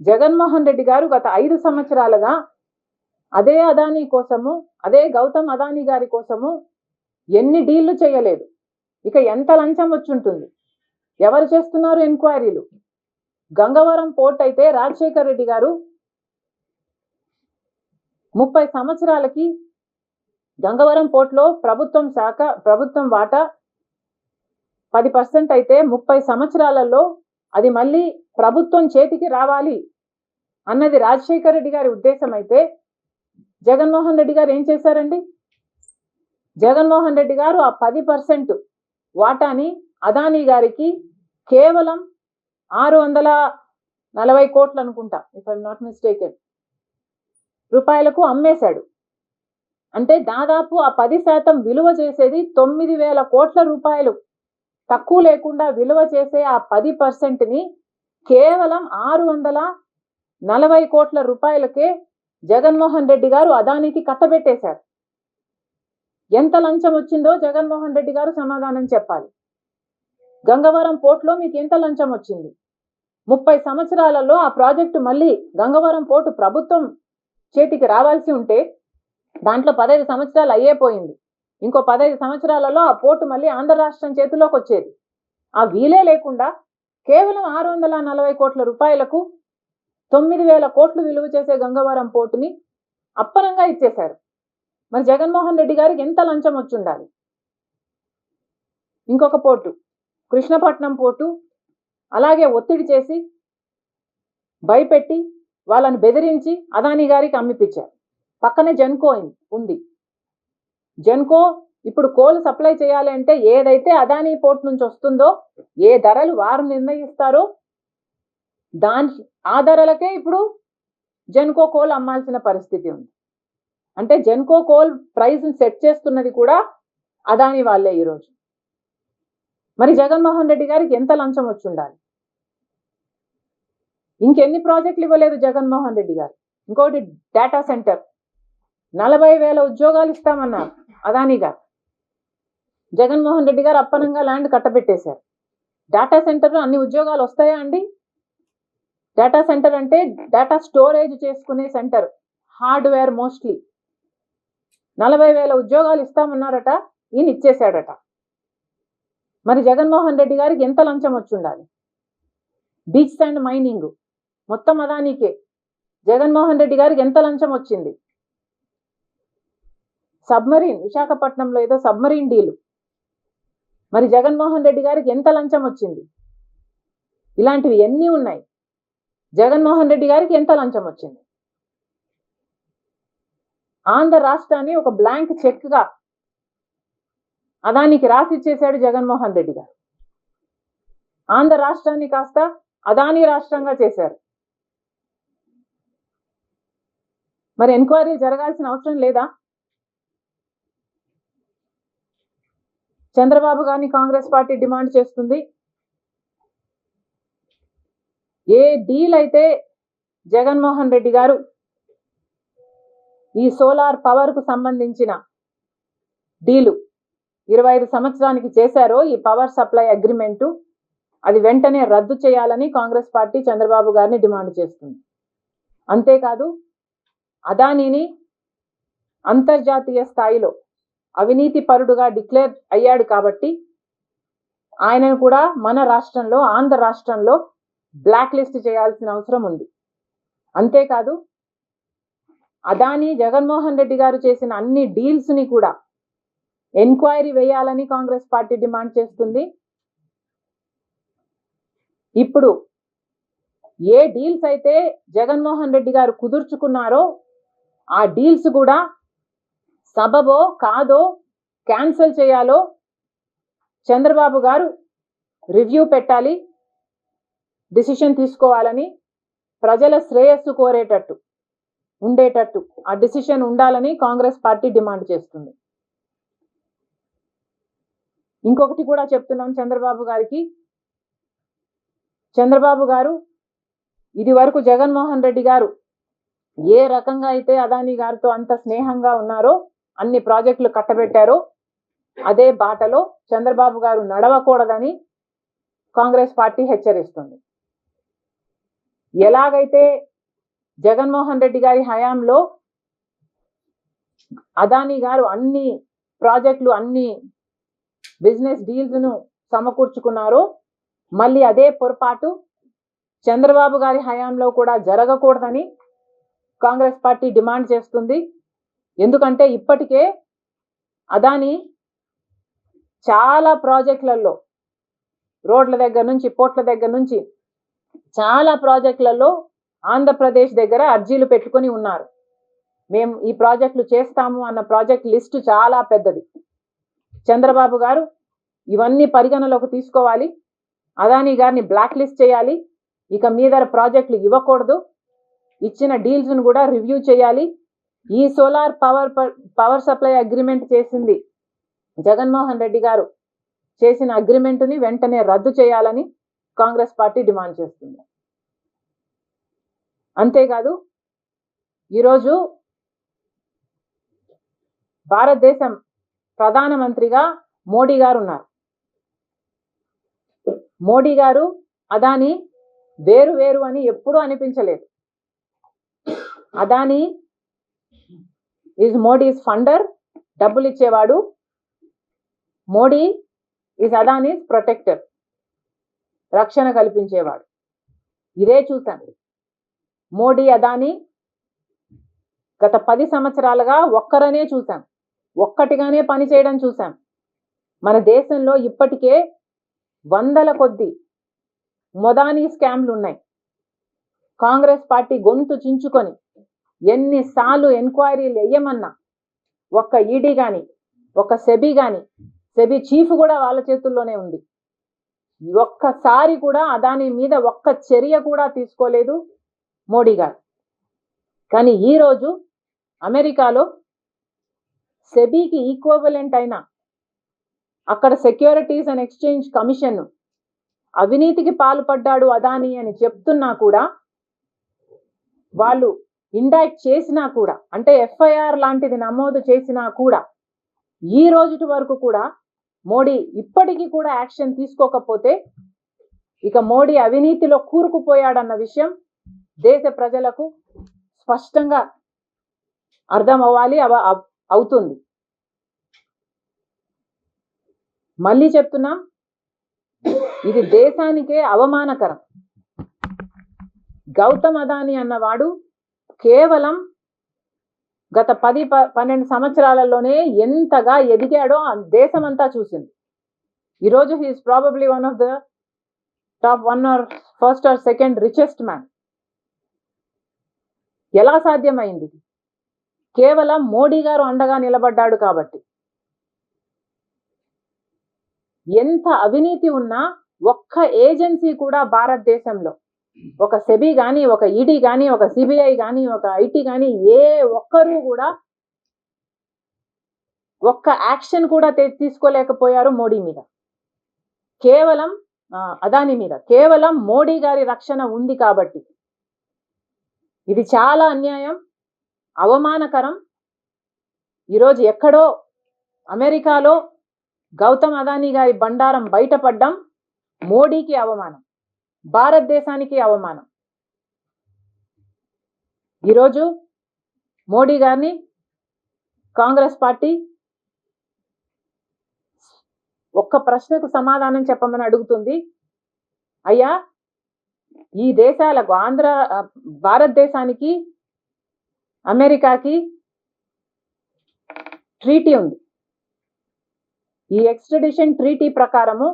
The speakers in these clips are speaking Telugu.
జగన్మోహన్ రెడ్డి గారు గత ఐదు సంవత్సరాలుగా అదే అదానీ కోసము అదే గౌతమ్ అదానీ గారి కోసము ఎన్ని డీళ్ళు చేయలేదు. ఇక ఎంత లంచం వచ్చుంటుంది? ఎవరు చేస్తున్నారు ఎంక్వైరీలు? గంగవరం పోర్ట్ అయితే రాజశేఖర్ రెడ్డి గారు ముప్పై సంవత్సరాలకి గంగవరం పోర్ట్లో ప్రభుత్వం శాఖ ప్రభుత్వం వాటా పది పర్సెంట్ అయితే ముప్పై సంవత్సరాలలో అది మళ్ళీ ప్రభుత్వం చేతికి రావాలి అన్నది రాజశేఖర్ రెడ్డి గారి ఉద్దేశం అయితే జగన్మోహన్ రెడ్డి గారు ఏం చేశారండి? జగన్మోహన్ రెడ్డి గారు ఆ పది పర్సెంట్ వాటాని అదానీ గారికి కేవలం ఆరు వందల నలభై కోట్లు అనుకుంటా ఇఫ్ ఐఎమ్ నాట్ మిస్టేకెన్ రూపాయలకు అమ్మేశాడు. అంటే దాదాపు ఆ పది శాతం విలువ చేసేది తొమ్మిది వేల కోట్ల రూపాయలు. తక్కువ లేకుండా విలువ చేసే ఆ పది పర్సెంట్ని కేవలం ఆరు వందల నలభై కోట్ల రూపాయలకే జగన్మోహన్ రెడ్డి గారు అదానికి కట్టబెట్టేశారు. ఎంత లంచం వచ్చిందో జగన్మోహన్ రెడ్డి గారు సమాధానం చెప్పాలి. గంగవరం పోర్టులో మీకు ఎంత లంచం వచ్చింది? ముప్పై సంవత్సరాలలో ఆ ప్రాజెక్టు మళ్ళీ గంగవరం పోర్టు ప్రభుత్వం చేతికి రావాల్సి ఉంటే దాంట్లో పదహైదు సంవత్సరాలు అయ్యేపోయింది ఇంకో పదహైదు సంవత్సరాలలో ఆ పోర్టు మళ్ళీ ఆంధ్ర రాష్ట్రం చేతిలోకి వచ్చేది. ఆ వీలే లేకుండా కేవలం ఆరు వందల నలభై కోట్ల రూపాయలకు తొమ్మిది వేల కోట్లు విలువ చేసే గంగవరం పోర్టుని అప్పనంగా ఇచ్చేశారు. మరి జగన్మోహన్ రెడ్డి గారికి ఎంత లంచం వచ్చి ఉండాలి? ఇంకొక పోర్టు కృష్ణపట్నం పోర్టు అలాగే ఒత్తిడి చేసి భయపెట్టి వాళ్ళని బెదిరించి అదాని గారికి అమ్మిపించారు. పక్కనే జెన్కో ఉంది. జెన్కో ఇప్పుడు కోల్ సప్లై చేయాలి అంటే ఏదైతే అదానీ పోర్ట్ నుంచి వస్తుందో ఏ ధరలు వారు నిర్ణయిస్తారో దాని ఆ ధరలకే ఇప్పుడు జెన్కో కోల్ అమ్మాల్సిన పరిస్థితి ఉంది. అంటే జెన్కో కోల్ ప్రైస్ సెట్ చేస్తున్నది కూడా అదాని వాళ్ళే ఈరోజు మరి జగన్మోహన్ రెడ్డి గారికి ఎంత లంచం వచ్చి ఉండాలి? ఇంకెన్ని ప్రాజెక్టులు ఇవ్వలేదు జగన్మోహన్ రెడ్డి గారు. ఇంకోటి డేటా సెంటర్ నలభై వేల ఉద్యోగాలు ఇస్తామన్నారు. అదానీ గారు. జగన్మోహన్ రెడ్డి గారు అప్పనంగా ల్యాండ్ కట్టబెట్టేశారు. డేటా సెంటర్ అన్ని ఉద్యోగాలు వస్తాయా అండి? డేటా సెంటర్ అంటే డేటా స్టోరేజ్ చేసుకునే సెంటర్ హార్డ్వేర్ మోస్ట్లీ. నలభై వేల ఉద్యోగాలు ఇస్తామన్నారట ఈయన ఇచ్చేశాడట మరి జగన్మోహన్ రెడ్డి గారికి ఎంత లంచం వచ్చి ఉండాలి బీచ్ అండ్ మైనింగ్ మొత్తం అదానికే. జగన్మోహన్ రెడ్డి గారికి ఎంత లంచం వచ్చింది? సబ్మరీన్ విశాఖపట్నంలో ఏదో సబ్మరీన్ డీలు. మరి జగన్మోహన్ రెడ్డి గారికి ఎంత లంచం వచ్చింది? ఇలాంటివి ఎన్ని ఉన్నాయి? జగన్మోహన్ రెడ్డి గారికి ఎంత లంచం వచ్చింది? ఆంధ్ర రాష్ట్రాన్ని ఒక బ్లాంక్ చెక్గా అదానికి రాసిచ్చేశాడు జగన్మోహన్ రెడ్డి గారు. ఆంధ్ర రాష్ట్రాన్ని కాస్త అదానీ రాష్ట్రంగా చేశారు. మరి ఎంక్వైరీ జరగాల్సిన అవసరం లేదా? చంద్రబాబు గారిని కాంగ్రెస్ పార్టీ డిమాండ్ చేస్తుంది. ఏ డీల్ అయితే జగన్మోహన్ రెడ్డి గారు ఈ సోలార్ పవర్కు సంబంధించిన డీలు ఇరవై ఐదు సంవత్సరానికి చేశారో ఈ పవర్ సప్లై అగ్రిమెంటు అది వెంటనే రద్దు చేయాలని కాంగ్రెస్ పార్టీ చంద్రబాబు గారిని డిమాండ్ చేస్తుంది. అంతేకాదు అదానీని అంతర్జాతీయ స్థాయిలో అవినీతి పరుడుగా డిక్లేర్ అయ్యాడు కాబట్టి ఆయనను కూడా మన రాష్ట్రంలో ఆంధ్ర రాష్ట్రంలో బ్లాక్ లిస్ట్ చేయాల్సిన అవసరం ఉంది. అంతేకాదు అదానీ జగన్మోహన్ రెడ్డి గారు చేసిన అన్ని డీల్స్ని కూడా ఎంక్వైరీ వేయాలని కాంగ్రెస్ పార్టీ డిమాండ్ చేస్తుంది. ఇప్పుడు ఏ డీల్స్ అయితే జగన్మోహన్ రెడ్డి గారు కుదుర్చుకున్నారో ఆ డీల్స్ కూడా సబబో కాదో క్యాన్సిల్ చేయాలో చంద్రబాబు గారు రివ్యూ పెట్టాలి డిసిషన్ తీసుకోవాలని ప్రజల శ్రేయస్సు కోరేటట్టు ఉండేటట్టు ఆ డిసిషన్ ఉండాలని కాంగ్రెస్ పార్టీ డిమాండ్ చేస్తుంది. ఇంకొకటి కూడా చెప్తున్నాం చంద్రబాబు గారికి. చంద్రబాబు గారు ఇది వరకు జగన్మోహన్ రెడ్డి గారు ఏ రకంగా అయితే అదానీ గారితో అంత స్నేహంగా ఉన్నారో అన్ని ప్రాజెక్టులు కట్టబెట్టారో. అదే బాటలో చంద్రబాబు గారు నడవకూడదని కాంగ్రెస్ పార్టీ హెచ్చరిస్తుంది. ఎలాగైతే జగన్మోహన్ రెడ్డి గారి హయాంలో అదానీ గారు అన్ని ప్రాజెక్టులు అన్ని బిజినెస్ డీల్స్ను సమకూర్చుకున్నారో మళ్ళీ అదే పొరపాటు చంద్రబాబు గారి హయాంలో కూడా జరగకూడదని కాంగ్రెస్ పార్టీ డిమాండ్ చేస్తుంది. ఎందుకంటే ఇప్పటికే అదాని చాలా ప్రాజెక్టులలో రోడ్ల దగ్గర నుంచి పోర్ట్ల దగ్గర నుంచి చాలా ప్రాజెక్టులలో ఆంధ్రప్రదేశ్ దగ్గర అర్జీలు పెట్టుకొని ఉన్నారు. మేము ఈ ప్రాజెక్టులు చేస్తాము అన్న ప్రాజెక్ట్ లిస్టు చాలా పెద్దది. చంద్రబాబు గారు ఇవన్నీ పరిగణలోకి తీసుకోవాలి. అదానీ గారిని బ్లాక్ లిస్ట్ చేయాలి. ఇక మీద ప్రాజెక్టులు ఇవ్వకూడదు. ఇచ్చిన డీల్స్ను కూడా రివ్యూ చేయాలి. ఈ solar power power supply agreement చేసింది జగన్మోహన్ రెడ్డి గారు. చేసిన అగ్రిమెంటుని వెంటనే రద్దు చేయాలని కాంగ్రెస్ పార్టీ డిమాండ్ చేస్తుంది. అంతేకాదు ఈరోజు భారతదేశం ప్రధానమంత్రిగా మోడీ గారు ఉన్నారు. మోడీ గారు అదాని వేరు వేరు అని ఎప్పుడూ అనిపించలేదు. అదాని ఈజ్ మోడీస్ ఫండర్ డబ్బులు ఇచ్చేవాడు. మోడీ ఈజ్ అదానీస్ ప్రొటెక్టర్ రక్షణ కల్పించేవాడు. ఇదే చూశాను. మోడీ అదాని గత పది సంవత్సరాలుగా ఒక్కరనే చూశాం ఒక్కటిగానే పని చేయడం చూశాం మన దేశంలో ఇప్పటికే వందల కొద్ది మొదానీ స్కామ్లు ఉన్నాయి. కాంగ్రెస్ పార్టీ గొంతు చించుకొని ఎన్నిసార్లు ఎంక్వైరీలు వేయమన్నా ఒక్క ఈడీ కానీ ఒక సెబీ కానీ సెబీ చీఫ్ కూడా వాళ్ళ చేతుల్లోనే ఉంది. ఒక్కసారి కూడా అదాని మీద ఒక్క చర్య కూడా తీసుకోలేదు మోడీ గారు. కానీ ఈరోజు అమెరికాలో సెబీకి ఈక్వలెంట్ అయిన అక్కడ సెక్యూరిటీస్ అండ్ ఎక్స్చేంజ్ కమిషన్ అవినీతికి పాల్పడ్డాడు అదాని అని చెప్తున్నా కూడా వాళ్ళు ఇండైక్ట్ చేసినా కూడా అంటే ఎఫ్ఐఆర్ లాంటిది నమోదు చేసినా కూడా ఈ రోజుటి వరకు కూడా మోడీ ఇప్పటికీ కూడా యాక్షన్ తీసుకోకపోతే ఇక మోడీ అవినీతిలో కూరుకుపోయాడన్న విషయం దేశ ప్రజలకు స్పష్టంగా అర్థం అవ్వాలి అవ్- అవుతుంది. మళ్ళీ చెప్తున్నా ఇది దేశానికే అవమానకరం. గౌతమ్ అదాని అన్నవాడు కేవలం గత పది ప- పన్నెండు సంవత్సరాలలోనే ఎంతగా ఎదిగాడో ఆ దేశమంతా చూసింది. ఈరోజు he's probably one of the top one or first or second richest man ఎలా సాధ్యమైంది? కేవలం మోడీ గారు అండగా నిలబడ్డాడు కాబట్టి. ఎంత అవినీతి ఉన్నా ఒక్క ఏజెన్సీ కూడా భారతదేశంలో ఒక సెబీ కానీ ఒక ఈడీ కానీ ఒక సిబిఐ కానీ ఒక ఐటీ కానీ ఏ ఒక్కరూ కూడా ఒక్క యాక్షన్ కూడా తీసుకోలేకపోయారు మోడీ మీద. కేవలం అదాని మీద. కేవలం మోడీ గారి రక్షణ ఉంది కాబట్టి. ఇది చాలా అన్యాయం అవమానకరం. ఈరోజు ఎక్కడో అమెరికాలో గౌతమ్ అదానీ గారి బండారం బయటపడ్డం మోడీకి అవమానం. భారతదేశానికి అవమానం. ఈరోజు మోడీ గారిని కాంగ్రెస్ పార్టీ ఒక్క ప్రశ్నకు సమాధానం చెప్పమని అడుగుతుంది. అయ్యా ఈ దేశాలకు ఆంధ్ర భారతదేశానికి అమెరికాకి ట్రీటీ ఉంది. ఈ ఎక్స్ట్రడిషన్ ట్రీటీ ప్రకారము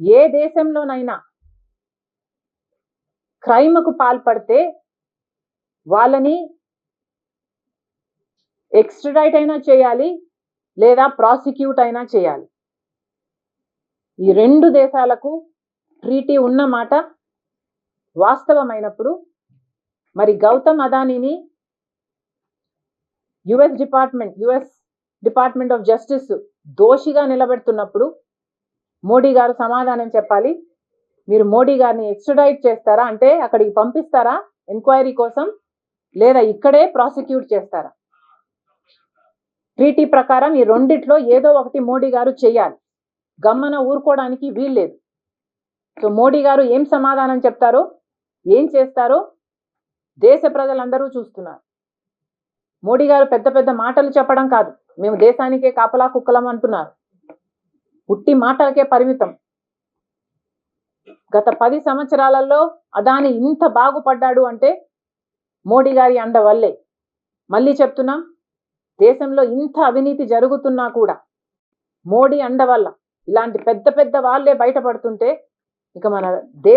ఏ దేశంలోనైనా క్రైమ్కు పాల్పడితే వాళ్ళని ఎక్స్ట్రడైట్ అయినా చేయాలి లేదా ప్రాసిక్యూట్ అయినా చేయాలి. ఈ రెండు దేశాలకు ట్రీటీ ఉన్న మాట వాస్తవమైనప్పుడు మరి Gautam అదానీని US department US department of justice దోషిగా నిలబెడుతున్నప్పుడు మోడీ గారు సమాధానం చెప్పాలి. మీరు మోడీ గారిని ఎక్స్ట్రడైట్ చేస్తారా? అంటే అక్కడికి పంపిస్తారా? ఎంక్వైరీ కోసం? లేదా ఇక్కడే ప్రాసిక్యూట్ చేస్తారా? ట్రీటీ ప్రకారం ఈ రెండిట్లో ఏదో ఒకటి మోడీ గారు చేయాలి. గమ్మన ఊరుకోవడానికి వీల్లేదు. సో మోడీ గారు ఏం సమాధానం చెప్తారో? ఏం చేస్తారో? దేశ ప్రజలందరూ చూస్తున్నారు. మోడీ గారు పెద్ద పెద్ద మాటలు చెప్పడం కాదు. మేము దేశానికే కాపలా కుక్కలం అంటున్నారు. ఉట్టి మాటలకే పరిమితం. గత పది సంవత్సరాలలో అదాని ఇంత బాగుపడ్డాడు అంటే మోడీ గారి అండ వల్లే. మళ్ళీ చెప్తున్నా దేశంలో ఇంత అవినీతి జరుగుతున్నా కూడా మోడీ అండ వల్ల ఇలాంటి పెద్ద పెద్ద వాళ్ళే బయటపడుతుంటే ఇక మన దే